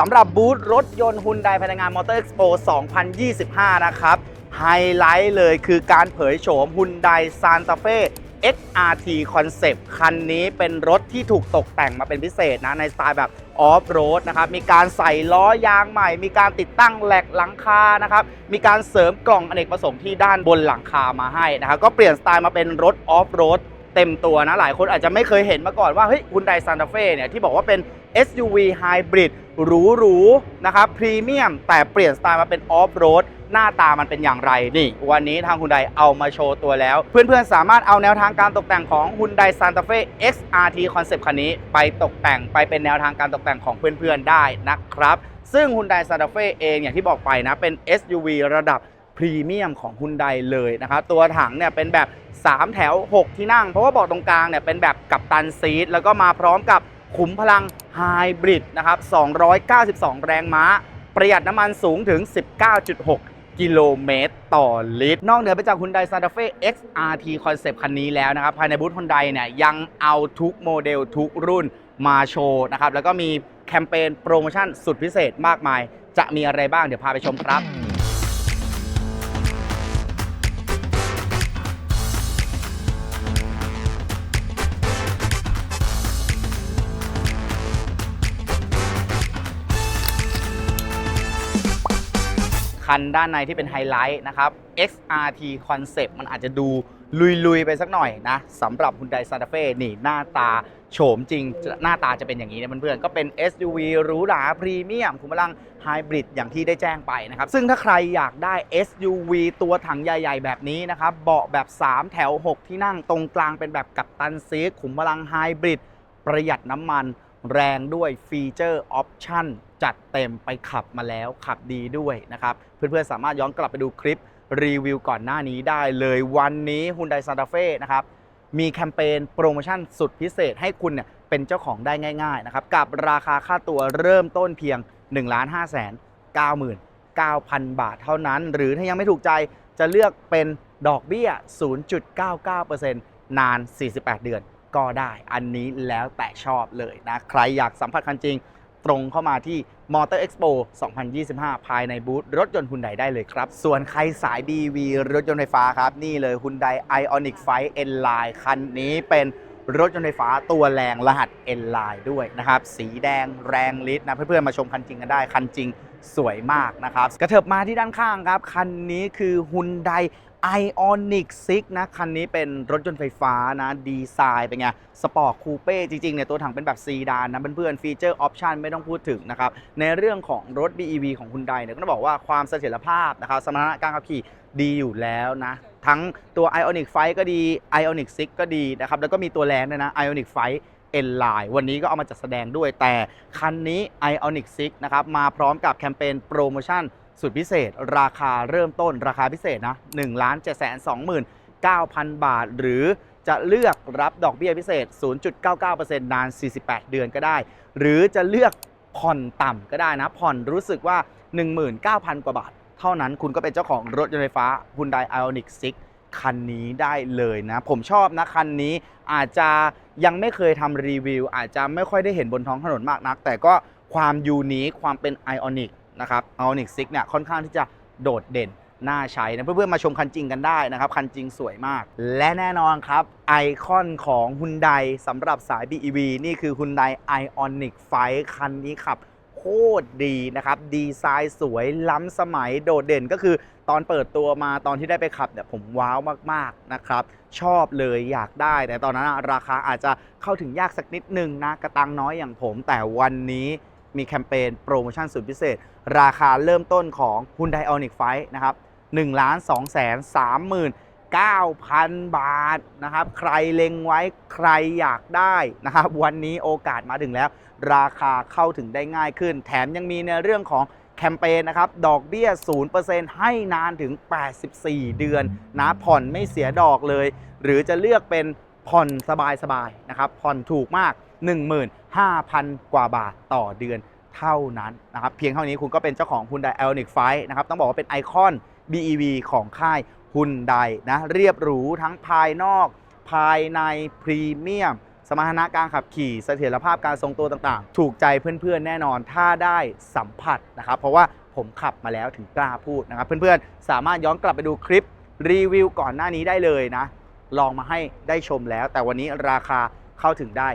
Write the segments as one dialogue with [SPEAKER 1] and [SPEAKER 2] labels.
[SPEAKER 1] สำหรับบูธรถยนต์ฮุนไดภายในงานมอเตอร์เอ็กซ์โป2025 นะครับ ไฮไลท์เลยคือการเผยโฉมฮุนไดซานตาเฟ่ XRT Concept คันนี้เป็นรถที่ถูกตกแต่งมาเป็นพิเศษนะ ในสไตล์แบบออฟโรดนะครับ มีการใส่ล้อยางใหม่ มีการติดตั้งแหลกหลังคานะครับ มีการเสริมกล่องอเนกประสงค์ที่ด้านบนหลังคามาให้นะครับ ก็เปลี่ยนสไตล์มาเป็นรถออฟโรด เต็มตัวนะ หลายคนอาจจะไม่เคยเห็นมาก่อนว่าเฮ้ยฮุนไดซานตาเฟ่เนี่ยที่บอกว่าเป็น SUV Hybrid หรูๆนะครับพรีเมียมแต่เปลี่ยนสไตล์มาเป็นออฟโรดหน้าตามันเป็นอย่างไรนี่ วันนี้ทางฮุนไดเอามาโชว์ตัวแล้ว เพื่อนๆ สามารถเอาแนวทางการตกแต่งของฮุนไดซานตาเฟ่ XRT Concept คันนี้ ไปตกแต่งไปเป็นแนวทางการตกแต่งของเพื่อนๆ ได้นะครับ ซึ่งฮุนไดซานตาเฟ่เองอย่างที่บอกไปนะ เป็น SUV ระดับ พรีเมียมของฮุนไดเลยนะครับ ตัวถังเนี่ยเป็นแบบ 3 แถว 6 ที่นั่ง เพราะว่าเบาะตรงกลางเนี่ยเป็นแบบกับตันซีทแล้วก็มาพร้อมกับขุมพลังไฮบริดนะครับ 292 แรงม้า ประหยัดน้ำมันสูงถึง 19.6กิโลเมตรต่อลิตร นอกเหนือไปจาก Hyundai Santa Fe XRT Concept คันนี้แล้วนะครับ ภายในบูธ Hyundai เนี่ยยังเอาทุกโมเดลทุกรุ่นมาโชว์นะครับ แล้วก็มีแคมเปญโปรโมชั่นสุดพิเศษมากมาย จะมีอะไรบ้างเดี๋ยวพาไปชมครับ คันด้านในที่เป็นไฮไลท์นะครับ XRT Concept มันอาจจะดูลุย ๆ ไปสักหน่อยนะสำหรับ Hyundai Santa Fe นี่หน้าตาโฉมจริง หน้าตาจะเป็นอย่างนี้นะเพื่อนๆก็เป็น SUV หรูหราพรีเมียมขุมพลังไฮบริดอย่างที่ได้แจ้งไปนะครับ ซึ่งถ้าใครอยากได้ SUV ตัวถังใหญ่ ๆ แบบนี้นะครับ เบาะแบบ 3 แถว 6 ที่นั่งตรงกลางเป็นแบบกัปตันซีทขุมพลังไฮบริดประหยัดน้ำมัน แรงด้วยฟีเจอร์ออปชั่นจัดเต็มไปขับมาแล้วขับดีด้วยนะครับ เพื่อนๆ สามารถย้อนกลับไปดูคลิปรีวิวก่อนหน้านี้ได้เลยวันนี้ Hyundai Santa Fe นะครับมีแคมเปญโปรโมชั่นสุดพิเศษให้คุณเนี่ยเป็นเจ้าของได้ง่าย ๆ นะครับ กับราคาค่าตัวเริ่มต้นเพียง 1 5 9 9 9,000 บาทเท่านั้น หรือถ้ายังไม่ถูกใจจะเลือกเป็นดอกเบี้ย 0.99%นาน 48 เดือน ก็ได้ อันนี้แล้วแต่ชอบเลยนะ ใครอยากสัมผัสคันจริง ตรงเข้ามาที่ Motor Expo 2025 ภายในบูธรถยนต์ฮุนไดได้เลยครับ ส่วนใครสาย BV รถยนต์ไฟฟ้าครับ นี่เลย Hyundai Ioniq 5 N Line คันนี้เป็นรถยนต์ไฟฟ้าตัวแรงรหัส N Line ด้วยนะครับ สีแดงแรงลิตรนะ เพื่อนๆ มาชมคันจริงกันได้ คันจริงสวยมากนะครับ กระเถิบมาที่ด้านข้างครับ คันนี้คือ Hyundai Ioniq 6นะ คันนี้เป็นรถยนต์ไฟฟ้านะ ดีไซน์เป็นไง สปอร์ตคูเป้จริงๆเนี่ยตัวถังเป็นแบบซีดานนะเพื่อนๆฟีเจอร์ออปชันไม่ต้องพูดถึงนะครับ ในเรื่องของรถ BEV ของคุณไดเนี่ยก็ต้องบอกว่าความเสถียรภาพนะครับสมรรถนะการขับขี่ดีอยู่แล้วนะ ทั้งตัว Ioniq 5ก็ดี Ioniq 6ก็ดีนะครับ แล้วก็มีตัวแรงด้วยนะ Ioniq 5 N Line วันนี้ก็เอามาจัดแสดงด้วยแต่คันนี้ Ioniq 6นะครับ มาพร้อมกับแคมเปญโปรโมชั่น สุดพิเศษ ราคาเริ่มต้นราคาพิเศษนะ1 7 2 9 0 0 0 บาท หรือจะเลือกรับดอกเบี้ยพิเศษ 0.99%นาน 48 เดือนก็ได้ หรือจะเลือกผ่อนต่ำก็ได้นะ ผ่อนรู้สึกว่า 19,000 กว่าบาท เท่านั้นคุณก็เป็นเจ้าของรถยนต์ไฟฟ้า Hyundai Ioniq 6คันนี้ได้เลยนะ ผมชอบนะคันนี้อาจจะยังไม่เคยทำรีวิว อาจจะไม่ค่อยได้เห็นบนท้องถนนมากนัก แต่ก็ความยูนิคความเป็น Ioniq นะครับ Ioniq 6เนี่ยค่อนข้างที่จะโดดเด่นน่าใช้นะเพื่อนๆมาชมคันจริงกันได้นะครับ คันจริงสวยมาก และแน่นอนครับ ไอคอนของ Hyundai สำหรับสาย BEV นี่คือ Hyundai Ioniq 5คันนี้ขับโคตรดีนะครับ ดีไซน์สวยล้ำสมัยโดดเด่นก็คือตอนเปิดตัวมาตอนที่ได้ไปขับเนี่ยผมว้าวมากๆนะครับ ชอบเลยอยากได้ แต่ตอนนั้นราคาอาจจะเข้าถึงยากสักนิดนึงนะ กระตังน้อยอย่างผมแต่วันนี้ มีแคมเปญโปรโมชั่นสุดพิเศษ ราคาเริ่มต้นของ Hyundai Ioniq 5นะครับ1 2 3 3 9,000 บาทนะครับ ใครเล็งไว้ใครอยากได้นะครับ วันนี้โอกาสมาถึงแล้ว ราคาเข้าถึงได้ง่ายขึ้น แถมยังมีในเรื่องของแคมเปญนะครับ ดอกเบี้ย 0%ให้นานถึง 84 เดือนนะผ่อนไม่เสียดอกเลย หรือจะเลือกเป็นผ่อนสบายๆนะครับ ผ่อนถูกมาก 15,000 กว่าบาทต่อเดือนเท่านั้นนะครับเพียงเท่านี้คุณก็เป็นเจ้าของ Hyundai Ioniq 5นะครับต้องบอกว่าเป็นไอคอน BEV ของค่าย Hyundai นะเรียบหรูทั้งภายนอก ภายในพรีเมียมสสมรรถนะการขับขี่เสถียรภาพการทรงตัวต่างๆ ถูกใจเพื่อนๆ แน่นอนถ้าได้สัมผัสนะครับ เพราะว่าผมขับมาแล้วถึงกล้าพูดนะครับ เพื่อนๆ สามารถย้อนกลับไปดูคลิปรีวิวก่อนหน้านี้ได้เลยนะ ลองมาให้ได้ชมแล้ว แต่วันนี้ราคาเข้าถึงได้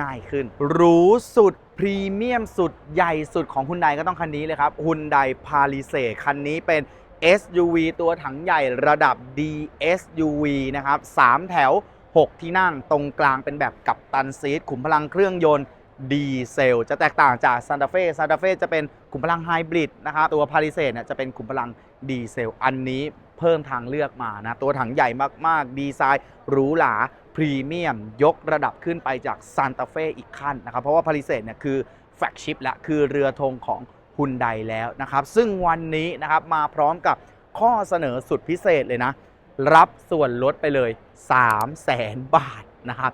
[SPEAKER 1] ง่ายขึ้น หรูสุด พรีเมียมสุดใหญ่สุดของฮุนไดก็ต้องคันนี้เลยครับฮุนไดพาลิเซคันนี้เป็น SUV ตัวถังใหญ่ระดับ DSUV นะครับ 3 แถว 6 ที่นั่งตรงกลางเป็นแบบกับตันซีทขุมพลังเครื่องยนต์ดีเซล จะแตกต่างจากซ a น t าเฟ่ซ a น t าเฟ่จะเป็นขุมพลังไฮบริดนะครับตัวพาริเซเนี่ยจะเป็นขุมพลังดีเซล อันนี้เพิ่มทางเลือกมานะ ตัวถังใหญ่มาก ๆ ดีไซน์หรูหรา พรีเมียมยกระดับขึ้นไปจากซ a น t าเฟ่อีกขั้นนะครับ เพราะว่าพาริเซเนี่ยคือแฟลกชิพและคือเรือธงของฮุนไดแล้วนะครับ ซึ่งวันนี้นะครับมาพร้อมกับข้อเสนอสุดพิเศษเลยนะ รับส่วนลดไปเลย 3 0 0แสนบาทนะครับ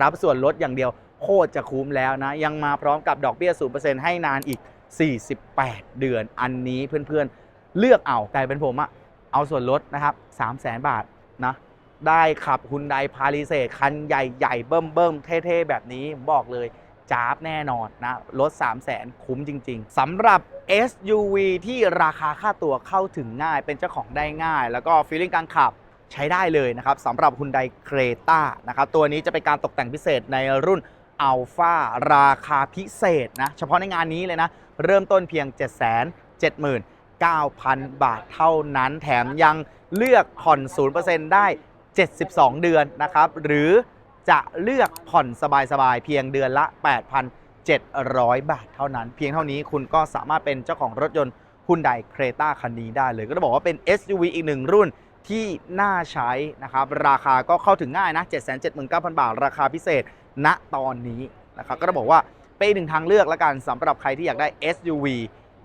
[SPEAKER 1] รับส่วนลดอย่างเดียวโคตรจะคุ้มแล้วนะ ยังมาพร้อมกับดอกเบี้ย 0%ให้นานอีก 48 เดือนอันนี้เพื่อนๆเลือกเอาแต่เป็นผมอะเอาส่วนลดนะครับ 3 0 0แสนบาทนะ ได้ขับฮุนไดพาลิเซคันใหญ่ๆ เบิ่มๆ เท่ๆ แบบนี้บอกเลยจ้าบแน่นอนนะลด3 0 0แสนคุ้มจริง ๆสำหรับ SUV ที่ราคาค่าตัวเข้าถึงง่าย เป็นเจ้าของได้ง่าย แล้วก็ฟีลลิ่งการขับใช้ได้เลยนะครับสำหรับ Hyundai Creta นะครับตัวนี้จะเป็นการตกแต่งพิเศษในรุ่น Alpha ราคาพิเศษนะ เฉพาะในงานนี้เลยนะ เริ่มต้นเพียง 779,000 บาทเท่านั้นแถมยังเลือกผ่อน0%ได้ 72 เดือนนะครับ หรือจะเลือกผ่อนสบายๆ เพียงเดือนละ 8,700 บาทเท่านั้น เพียงเท่านี้คุณก็สามารถเป็นเจ้าของรถยนต์ Hyundai Creta คันนี้ได้เลย ก็ต้องบอกว่าเป็น SUV อีกหนึ่งรุ่นที่น่าใช้นะครับ ราคาก็เข้าถึงง่ายนะ 779,000 บาท ราคาพิเศษณตอนนี้นะครับ ก็ต้องบอกว่าเป็นหนึ่งทางเลือกละกันสำหรับใครที่อยากได้ SUV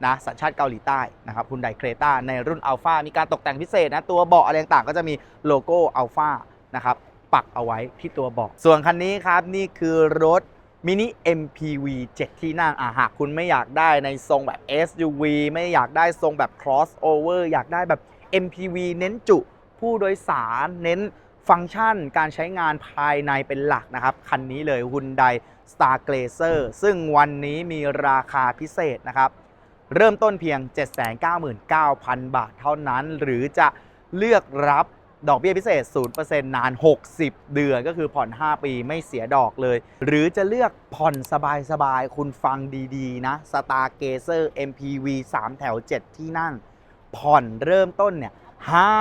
[SPEAKER 1] นะสัญชาติเกาหลีใต้นะครับ Hyundai Creta ในรุ่น Alpha มีการตกแต่งพิเศษนะ ตัวเบาะอะไรต่างก็จะมีโลโก้ Alpha นะครับปักเอาไว้ที่ตัวเบาะส่วนคันนี้ครับ นี่คือรถมินิ MPV 7 ที่นั่งอะหากคุณไม่อยากได้ในทรงแบบ SUV ไม่อยากได้ทรงแบบ crossover อยากได้แบบ MPV เน้นจุผู้โดยสารเน้นฟังก์ชันการใช้งานภายในเป็นหลักนะครับ คันนี้เลย Hyundai Star Glazer ซึ่งวันนี้มีราคาพิเศษนะครับ เริ่มต้นเพียง 799,000 บาทเท่านั้น หรือจะเลือกรับดอกเบี้ยพิเศษ 0%นาน 60 เดือนก็คือผ่อน 5 ปีไม่เสียดอกเลย หรือจะเลือกผ่อนสบายๆ คุณฟังดีๆ นะ Star Gazer MPV 3 แถว 7 ที่นั่ง ผ่อนเริ่มต้นเนี่ย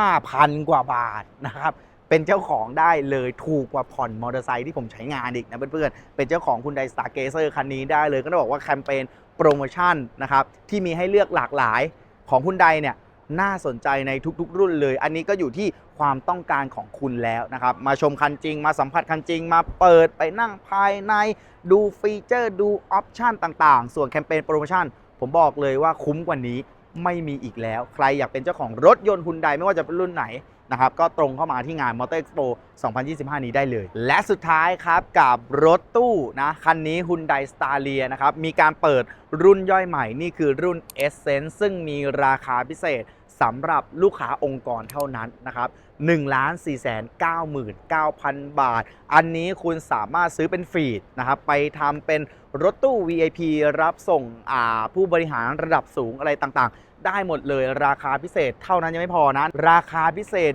[SPEAKER 1] 5,000 กว่าบาทนะครับ เป็นเจ้าของได้เลยถูกกว่าผ่อนมอเตอร์ไซค์ที่ผมใช้งานอีกนะเพื่อนๆ เป็นเจ้าของคุณไดสตาร์เกเซอร์คันนี้ได้เลย ก็ต้องบอกว่าแคมเปญโปรโมชั่นนะครับที่มีให้เลือกหลากหลายของคุณไดเนี่ยน่าสนใจในทุกๆ รุ่นเลย อันนี้ก็อยู่ที่ความต้องการของคุณแล้วนะครับ มาชมคันจริง มาสัมผัสคันจริง มาเปิดไปนั่งภายใน ดูฟีเจอร์ ดูออปชันต่างๆ ส่วนแคมเปญโปรโมชั่น ผมบอกเลยว่าคุ้มกว่านี้ไม่มีอีกแล้ว ใครอยากเป็นเจ้าของรถยนต์ฮุนไดไม่ว่าจะเป็นรุ่นไหน นะครับก็ตรงเข้ามาที่งาน Motor Expo 2025 นี้ได้เลย และสุดท้ายครับกับรถตู้นะคันนี้ Hyundai Staria นะครับมีการเปิดรุ่นย่อยใหม่นี่คือรุ่น Essence ซึ่งมีราคาพิเศษสำหรับลูกค้าองค์กรเท่านั้นนะครับ1 4 9 9 0 0 0 บาท อันนี้คุณสามารถซื้อเป็นฟีดนะครับไปทำเป็นรถตู้ VIP รับส่งอาผู้บริหารระดับสูงอะไรต่างๆ ได้หมดเลย ราคาพิเศษเท่านั้นยังไม่พอนะ ราคาพิเศษ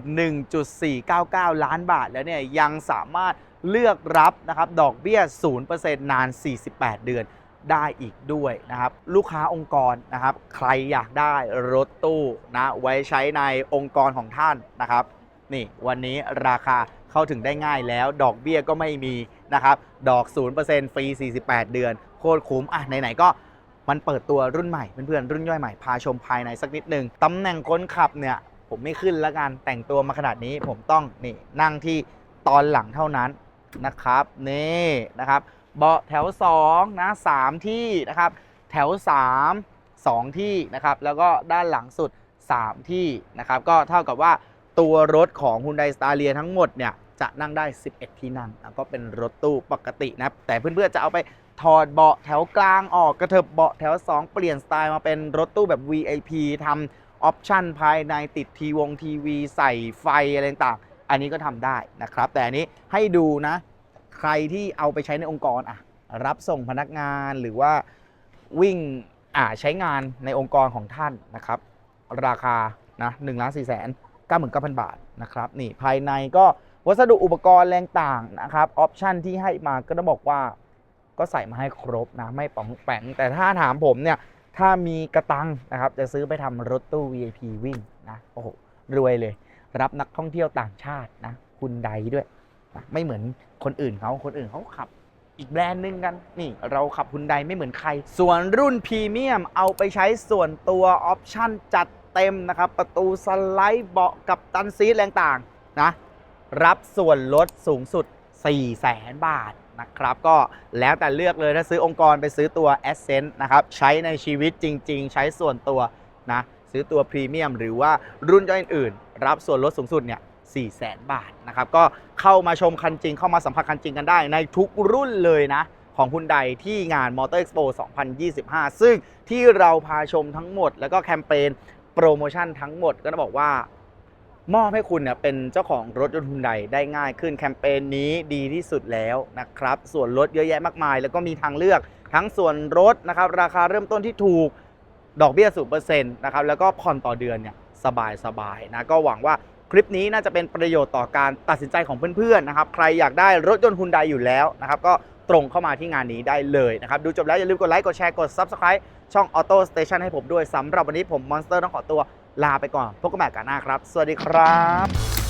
[SPEAKER 1] 1.499 ล้านบาทแล้วเนี่ยยังสามารถเลือกรับนะครับดอกเบี้ย 0%นาน 48 เดือนได้อีกด้วยนะครับลูกค้าองค์กรนะครับใครอยากได้รถตู้นะไว้ใช้ในองค์กรของท่านนะครับนี่วันนี้ราคาเข้าถึงได้ง่ายแล้ว ดอกเบี้ยก็ไม่มีนะครับดอก 0%ฟรี 48 เดือน โคตรคุ้มอะไหนๆก็ มันเปิดตัวรุ่นใหม่เพื่อนๆรุ่นย่อยใหม่พาชมภายในสักนิดนึงตำแหน่งคนขับเนี่ยผมไม่ขึ้นแล้วกันแต่งตัวมาขนาดนี้ผมต้องนี่นั่งที่ตอนหลังเท่านั้นนะครับนี่นะครับเบาะแถว2นะ3ที่นะครับแถว 3 2 ที่นะครับแล้วก็ด้านหลังสุด 3 ที่นะครับก็เท่ากับว่าตัวรถของ Hyundai Staria ทั้งหมดเนี่ยจะนั่งได้ 11 ที่นั่งนะก็เป็นรถตู้ปกตินะแต่เพื่อนๆจะเอาไป ถอดเบาะแถวกลางออกกระเถิบเบาะแถว 2 เปลี่ยนสไตล์มาเป็นรถตู้แบบ VIP ทำออปชันภายในติดทีวงทีวีใส่ไฟอะไรต่างๆ อันนี้ก็ทำได้นะครับ แต่อันนี้ให้ดูนะ ใครที่เอาไปใช้ในองค์กรอะรับส่งพนักงานหรือว่าวิ่งอ่าใช้งานในองค์กรของท่านนะครับ ราคานะหนึ่งล้านสี่แสนเก้าหมื่นเก้าพันบาทนะครับนี่ภายในก็วัสดุอุปกรณ์แรงต่างนะครับออปชันที่ให้มาก็ต้องบอกว่า ก็ใส่มาให้ครบนะไม่ป๋องแปงแต่ถ้าถามผมเนี่ยถ้ามีกระตังนะครับจะซื้อไปทำรถตู้ VIP วิ่งนะโอ้โหรวยเลย รับนักท่องเที่ยวต่างชาตินะคุณใดด้วยนะไม่เหมือนคนอื่นเขาคนอื่นเขาขับอีกแบรนด์หนึ่งกันนี่เราขับฮุนไดไม่เหมือนใคร ส่วนรุ่นพรีเมียมเอาไปใช้ส่วนตัวออปชั่นจัดเต็มนะครับ ประตูสไลด์เบาะกับตันซีทแรงต่างนะรับส่วนลดสูงสุด 4 0 0แสนบาท นะครับก็แล้วแต่เลือกเลยถ้าซื้อองค์กรไปซื้อตัว a s c e n t นะครับใช้ในชีวิตจริง ๆ ใช้ส่วนตัวนะซื้อตัวพรีเมียมหรือว่ารุ่นย่อยอื่นๆรับส่วนลดสูงสุดเนี่ย4 0 0แสนบาทนะครับก็เข้ามาชมคันจริง เข้ามาสัมผัสคันจริงกันได้ ในทุกรุ่นเลยนะ ของคุณใดที่งาน Motor Expo 2025 ซึ่งที่เราพาชมทั้งหมด แล้วก็แคมเปญโปรโมชั่นทั้งหมดก็ต้องบอกว่า มอบให้คุณเนี่ยเป็นเจ้าของรถยนต์ฮุนไดได้ง่ายขึ้นแคมเปญนี้ดีที่สุดแล้วนะครับ ส่วนลดเยอะแยะมากมาย แล้วก็มีทางเลือกทั้งส่วนลดนะครับ ราคาเริ่มต้นที่ถูกดอกเบี้ยศูนเปอร์เซ็นต์นะครับแล้วก็ผ่อนต่อเดือนเนี่ยสบายสบายๆนะก็หวังว่าคลิปนี้น่าจะเป็นประโยชน์ต่อการตัดสินใจของเพื่อนๆนะครับใครอยากได้รถยนต์ฮุนไดอยู่แล้วนะครับก็ตรงเข้ามาที่งานนี้ได้เลยนะครับ ดูจบแล้วอย่าลืมกดไลค์กดแชร์กด Subscribe ช่อง Auto Station ให้ผมด้วยสำหรับวันนี้ผมมอนสเตอร์ต้องขอตัว ลาไปก่อนพบกันใหม่กันหน้าครับ สวัสดีครับ